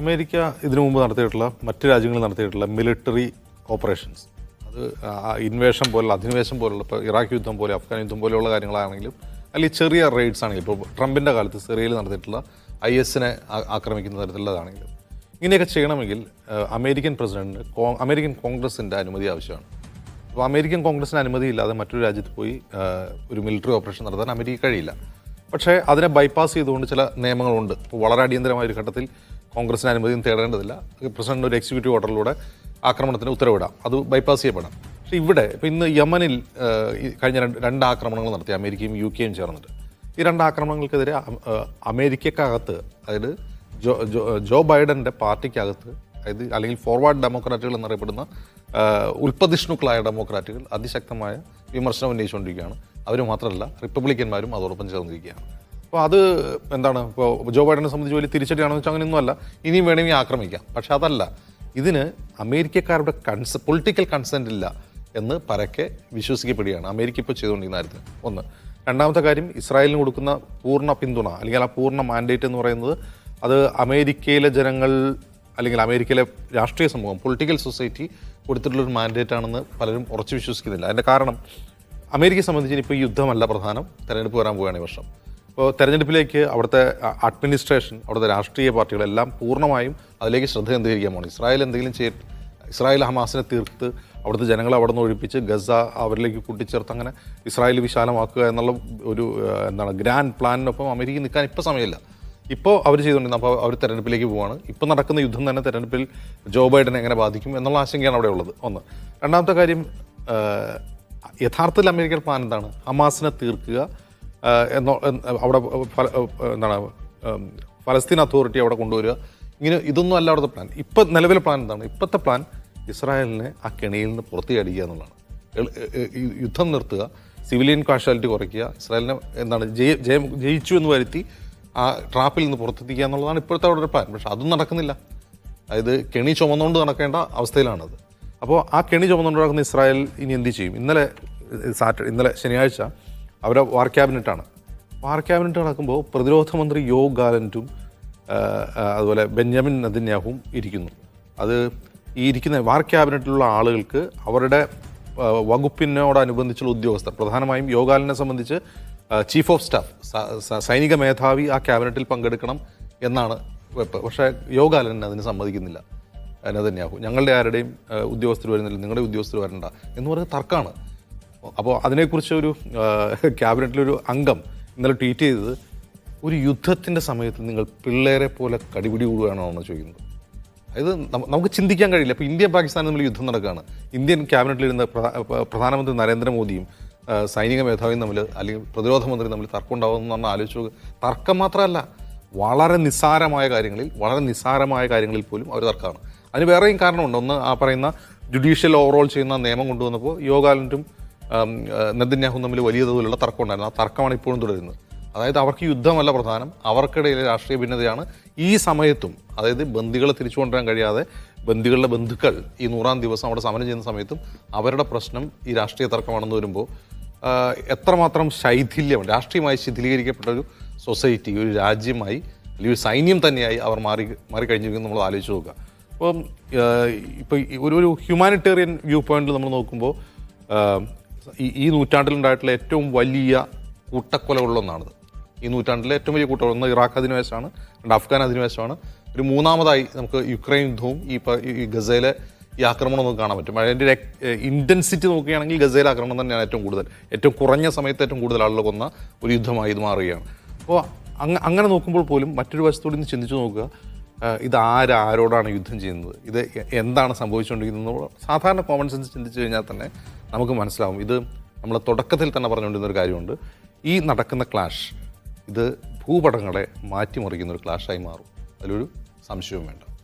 America ഇതിനു മുമ്പ് നടത്തിയിട്ടുള്ള മറ്റ് രാജ്യങ്ങൾ നടത്തിയിട്ടുള്ള മിലിറ്ററി ഓപ്പറേഷൻസ് അത് ഇൻവേഷൻ പോലുള്ള അധിനിവേശം പോലുള്ള ഇപ്പോൾ ഇറാഖ് യുദ്ധം പോലെ അഫ്ഗാൻ യുദ്ധം പോലെയുള്ള കാര്യങ്ങളാണെങ്കിലും അല്ലെങ്കിൽ ചെറിയ റെയ്ഡ്സ് ആണെങ്കിലും ഇപ്പോൾ ട്രംപിന്റെ കാലത്ത് സിറിയയിൽ നടത്തിയിട്ടുള്ള ഐ എസിനെ ആക്രമിക്കുന്ന തരത്തിലുള്ളതാണെങ്കിലും ഇങ്ങനെയൊക്കെ ചെയ്യണമെങ്കിൽ അമേരിക്കൻ പ്രസിഡന്റിന് അമേരിക്കൻ കോൺഗ്രസിന്റെ അനുമതി ആവശ്യമാണ്. അപ്പോൾ അമേരിക്കൻ കോൺഗ്രസിന് അനുമതി ഇല്ലാതെ മറ്റൊരു രാജ്യത്ത് പോയി ഒരു മിലിറ്ററി ഓപ്പറേഷൻ നടത്താൻ അമേരിക്ക കഴിയില്ല. പക്ഷേ അതിനെ ബൈപ്പാസ് ചെയ്തുകൊണ്ട് ചില നിയമങ്ങളുണ്ട്. ഇപ്പോൾ വളരെ അടിയന്തരമായ ഒരു ഘട്ടത്തിൽ കോൺഗ്രസിന് അനുമതിയും തേടേണ്ടതില്ല. പ്രസിഡന്റ് ഒരു എക്സിക്യൂട്ടീവ് ഓർഡറിലൂടെ ആക്രമണത്തിന് ഉത്തരവിടാം. അത് ബൈപ്പാസ് ചെയ്യപ്പെടാം. പക്ഷേ ഇവിടെ ഇപ്പോൾ ഇന്ന് യമനിൽ കഴിഞ്ഞ രണ്ട് രണ്ട് ആക്രമണങ്ങൾ നടത്തി. അമേരിക്കയും യു കെയും ചേർന്നിട്ട്. ഈ രണ്ട് ആക്രമണങ്ങൾക്കെതിരെ അമേരിക്കക്കകത്ത് അതായത് ജോ ജോ ബൈഡന്റെ പാർട്ടിക്കകത്ത് അതായത് അല്ലെങ്കിൽ ഫോർവേഡ് ഡെമോക്രാറ്റുകൾ എന്നറിയപ്പെടുന്ന ഉൽപ്പതിഷ്ണുക്കളായ ഡെമോക്രാറ്റുകൾ അതിശക്തമായ വിമർശനം ഉന്നയിച്ചുകൊണ്ടിരിക്കുകയാണ്. അവർ മാത്രമല്ല റിപ്പബ്ലിക്കന്മാരും അതോടൊപ്പം ചേർന്നിരിക്കുകയാണ്. അപ്പോൾ അത് എന്താണ്? ഇപ്പോൾ ജോ ബൈഡനെ സംബന്ധിച്ച് വലിയ തിരിച്ചടിയാണെന്ന് വെച്ചാൽ അങ്ങനെയൊന്നുമല്ല. ഇനിയും വേണമെങ്കിൽ ആക്രമിക്കാം. പക്ഷെ അതല്ല. ഇതിന് അമേരിക്കക്കാരുടെ കൺസ് പൊളിറ്റിക്കൽ കൺസെന്റ് ഇല്ല എന്ന് പരക്കെ വിശ്വസിക്കപ്പെടുകയാണ് അമേരിക്ക ഇപ്പോൾ ചെയ്തുകൊണ്ടിരിക്കുന്ന കാര്യത്തിൽ. ഒന്ന്. രണ്ടാമത്തെ കാര്യം ഇസ്രായേലിന് കൊടുക്കുന്ന പൂർണ പിന്തുണ അല്ലെങ്കിൽ ആ പൂർണ മാൻഡേറ്റ് എന്ന് പറയുന്നത് അത് അമേരിക്കയിലെ ജനങ്ങൾ അല്ലെങ്കിൽ അമേരിക്കയിലെ രാഷ്ട്രീയ സമൂഹം പൊളിറ്റിക്കൽ സൊസൈറ്റി കൊടുത്തിട്ടുള്ളൊരു മാൻഡേറ്റ് ആണെന്ന് പലരും ഉറച്ചു വിശ്വസിക്കുന്നില്ല. അതിന്റെ കാരണം അമേരിക്കയെ സംബന്ധിച്ച് ഇപ്പോൾ യുദ്ധമല്ല പ്രധാനം. തെരഞ്ഞെടുപ്പ് വരാൻ പോവുകയാണ് ഈ വർഷം. അപ്പോൾ തെരഞ്ഞെടുപ്പിലേക്ക് അവിടുത്തെ അഡ്മിനിസ്ട്രേഷൻ അവിടുത്തെ രാഷ്ട്രീയ പാർട്ടികളെല്ലാം പൂർണമായും അതിലേക്ക് ശ്രദ്ധ കേന്ദ്രീകരിക്കാൻ പോകണം ഇസ്രായേൽ എന്തെങ്കിലും ചെയ്യ ഇസ്രായേൽ ഹമാസിനെ തീർത്ത് അവിടുത്തെ ജനങ്ങളെ അവിടെ നിന്ന് ഒഴിപ്പിച്ച് ഗസ അവരിലേക്ക് കൂട്ടിച്ചേർത്ത് അങ്ങനെ ഇസ്രായേൽ വിശാലമാക്കുക എന്നുള്ള ഒരു എന്താണ് ഗ്രാൻഡ് പ്ലാനിനൊപ്പം അമേരിക്ക നിൽക്കാൻ ഇപ്പോൾ സമയമില്ല. ഇപ്പോൾ അവർ ചെയ്തുകൊണ്ടിരുന്നത് അപ്പോൾ അവർ തെരഞ്ഞെടുപ്പിലേക്ക് പോവാണ്. ഇപ്പോൾ നടക്കുന്ന യുദ്ധം തന്നെ തെരഞ്ഞെടുപ്പിൽ ജോ ബൈഡനെ എങ്ങനെ ബാധിക്കും എന്നുള്ള ആശങ്കയാണ് അവിടെ ഉള്ളത്. ഒന്ന്. രണ്ടാമത്തെ കാര്യം യഥാർത്ഥത്തിൽ അമേരിക്കൻ പ്ലാൻ എന്താണ്? ഹമാസിനെ തീർക്കുക എന്നോ അവിടെ എന്താണ് ഫലസ്തീൻ അതോറിറ്റി അവിടെ കൊണ്ടുവരിക. ഇങ്ങനെ ഇതൊന്നും അല്ല അവിടുത്തെ പ്ലാൻ ഇപ്പം നിലവിലെ പ്ലാൻ എന്താണ്? ഇപ്പോഴത്തെ പ്ലാൻ ഇസ്രായേലിനെ ആ കെണിയിൽ നിന്ന് പുറത്തേടിക്കുക എന്നുള്ളതാണ്. എള്- എ- എ- ഈ യുദ്ധം നിർത്തുക സിവിലിയൻ കാഷ്വാലിറ്റി കുറയ്ക്കുക ഇസ്രായേലിനെ എന്താണ് ജയ ജയം ജയിച്ചു എന്ന് വരുത്തി ആ ട്രാപ്പിൽ നിന്ന് പുറത്തെത്തിക്കുക എന്നുള്ളതാണ് ഇപ്പോഴത്തെ അവിടെ ഒരു പ്ലാൻ പക്ഷെ അതും നടക്കുന്നില്ല. അതായത് കെണി ചുമന്നുകൊണ്ട് നടക്കേണ്ട അവസ്ഥയിലാണത്. അപ്പോൾ ആ കെണി ചുമന്നുകൊണ്ട് നടക്കുന്ന ഇസ്രായേൽ ഇനി എന്ത് ചെയ്യും? ഇന്നലെ സാറ്റർഡേ ഇന്നലെ ശനിയാഴ്ച അവരെ വാർ ക്യാബിനറ്റാണ്. വാർ ക്യാബിനറ്റ് നടക്കുമ്പോൾ പ്രതിരോധ മന്ത്രി യോ ഗാലന്റും അതുപോലെ ബെഞ്ചമിൻ നദിന്യാഹും ഇരിക്കുന്നു. അത് ഈ ഇരിക്കുന്ന വാർ ക്യാബിനറ്റിലുള്ള ആളുകൾക്ക് അവരുടെ വകുപ്പിനോടനുബന്ധിച്ചുള്ള ഉദ്യോഗസ്ഥർ പ്രധാനമായും യോഗാലിനെ സംബന്ധിച്ച് ചീഫ് ഓഫ് സ്റ്റാഫ് സൈനിക മേധാവി ആ ക്യാബിനറ്റിൽ പങ്കെടുക്കണം എന്നാണ് വെപ്പ്. പക്ഷേ യോഗാലൻ അതിന് സമ്മതിക്കുന്നില്ല. നതന്യാഹു ഞങ്ങളുടെ ആരുടെയും ഉദ്യോഗസ്ഥർ വരുന്നില്ല. നിങ്ങളുടെ ഉദ്യോഗസ്ഥർ വരണ്ട. എന്ന് പറയുന്നത് തർക്കമാണ്. അപ്പോൾ അതിനെക്കുറിച്ച് ഒരു ക്യാബിനറ്റിലൊരു അംഗം ഇന്നലെ ട്വീറ്റ് ചെയ്തത് ഒരു യുദ്ധത്തിന്റെ സമയത്ത് നിങ്ങൾ പിള്ളേരെ പോലെ കടിപിടി കൂടുകയാണോ എന്ന് ചോദിക്കുന്നത് അതായത് നമുക്ക് ചിന്തിക്കാൻ കഴിയില്ല. ഇപ്പോൾ ഇന്ത്യ പാകിസ്ഥാൻ തമ്മിൽ യുദ്ധം നടക്കുകയാണ്. ഇന്ത്യൻ ക്യാബിനറ്റിലിരുന്ന പ്രധാ- പ്രധാനമന്ത്രി നരേന്ദ്രമോദിയും സൈനിക മേധാവിയും തമ്മിൽ അല്ലെങ്കിൽ പ്രതിരോധ മന്ത്രി തമ്മിൽ തർക്കം ഉണ്ടാവുമെന്ന് പറഞ്ഞാൽ ആലോചിച്ചു തർക്കം മാത്രമല്ല വളരെ നിസ്സാരമായ കാര്യങ്ങളിൽ വളരെ നിസ്സാരമായ കാര്യങ്ങളിൽ പോലും അവർ തർക്കമാണ്. അതിന് വേറെയും കാരണമുണ്ട്. ഒന്ന് ആ പറയുന്ന ജുഡീഷ്യൽ ഓവറോൾ ചെയ്യുന്ന നിയമം കൊണ്ടുവന്നപ്പോൾ യോഗാലന്റും നെതന്യാഹും തമ്മിൽ വലിയ തോതിലുള്ള തർക്കം ഉണ്ടായിരുന്നു ആ തർക്കമാണ് ഇപ്പോഴും തുടരുന്നത്. അതായത് അവർക്ക് യുദ്ധമല്ല പ്രധാനം. അവർക്കിടയിലെ രാഷ്ട്രീയ ഭിന്നതയാണ് ഈ സമയത്തും അതായത് ബന്ദികളെ തിരിച്ചു കൊണ്ടുവരാൻ കഴിയാതെ ബന്ദികളുടെ ബന്ധുക്കൾ ഈ നൂറാം ദിവസം അവിടെ സമരം ചെയ്യുന്ന സമയത്തും അവരുടെ പ്രശ്നം ഈ രാഷ്ട്രീയ തർക്കമാണെന്ന് വരുമ്പോൾ എത്രമാത്രം ശൈഥില്യം രാഷ്ട്രീയമായി ശിഥിലീകരിക്കപ്പെട്ട ഒരു സൊസൈറ്റി ഒരു രാജ്യമായി അല്ലെങ്കിൽ ഒരു സൈന്യം തന്നെയായി അവർ മാറി മാറിക്കഴിഞ്ഞിരിക്കുന്നു നമ്മൾ ആലോചിച്ച് നോക്കുക. അപ്പം ഇപ്പോൾ ഒരു ഒരു ഹ്യൂമാനിറ്റേറിയൻ വ്യൂ പോയിന്റിൽ നമ്മൾ നോക്കുമ്പോൾ ഈ ഈ നൂറ്റാണ്ടിലുണ്ടായിട്ടുള്ള ഏറ്റവും വലിയ കൂട്ടക്കൊലകളിലൊന്നാണിത് ഈ നൂറ്റാണ്ടിലെ ഏറ്റവും വലിയ കൂട്ടം ഒന്ന് ഇറാഖ് അധിനിവേശമാണ് രണ്ട് അഫ്ഗാൻ അധിനിവേശമാണ്. ഒരു മൂന്നാമതായി നമുക്ക് യുക്രൈൻ യുദ്ധവും ഈ ഈ ഗസയിലെ ഈ ആക്രമണം നമുക്ക് കാണാൻ പറ്റും. അതിന്റെ ഇന്റൻസിറ്റി നോക്കുകയാണെങ്കിൽ ഗസയിലെ ആക്രമണം തന്നെയാണ് ഏറ്റവും കൂടുതൽ. ഏറ്റവും കുറഞ്ഞ സമയത്ത് ഏറ്റവും കൂടുതൽ ആളുകൾ കൊന്ന ഒരു യുദ്ധമായി ഇത് മാറുകയാണ്. അപ്പോൾ അങ്ങ അങ്ങനെ നോക്കുമ്പോൾ പോലും മറ്റൊരു വശത്തോട് നിന്ന് ചിന്തിച്ചു നോക്കുക. ഇത് ആരാരോടാണ് യുദ്ധം ചെയ്യുന്നത്? ഇത് എന്താണ് സംഭവിച്ചുകൊണ്ടിരിക്കുന്നത്? സാധാരണ കോമൺ സെൻസ് ചിന്തിച്ചു കഴിഞ്ഞാൽ തന്നെ നമുക്ക് മനസ്സിലാവും. ഇത് നമ്മൾ തുടക്കത്തിൽ തന്നെ പറഞ്ഞുകൊണ്ടിരുന്ന ഒരു കാര്യമുണ്ട്. ഈ നടക്കുന്ന ക്ലാഷ് ഇത് ഭൂപടങ്ങളെ മാറ്റിമറിക്കുന്ന ഒരു ക്ലാഷായി മാറും. അതിലൊരു സംശയവും വേണ്ട.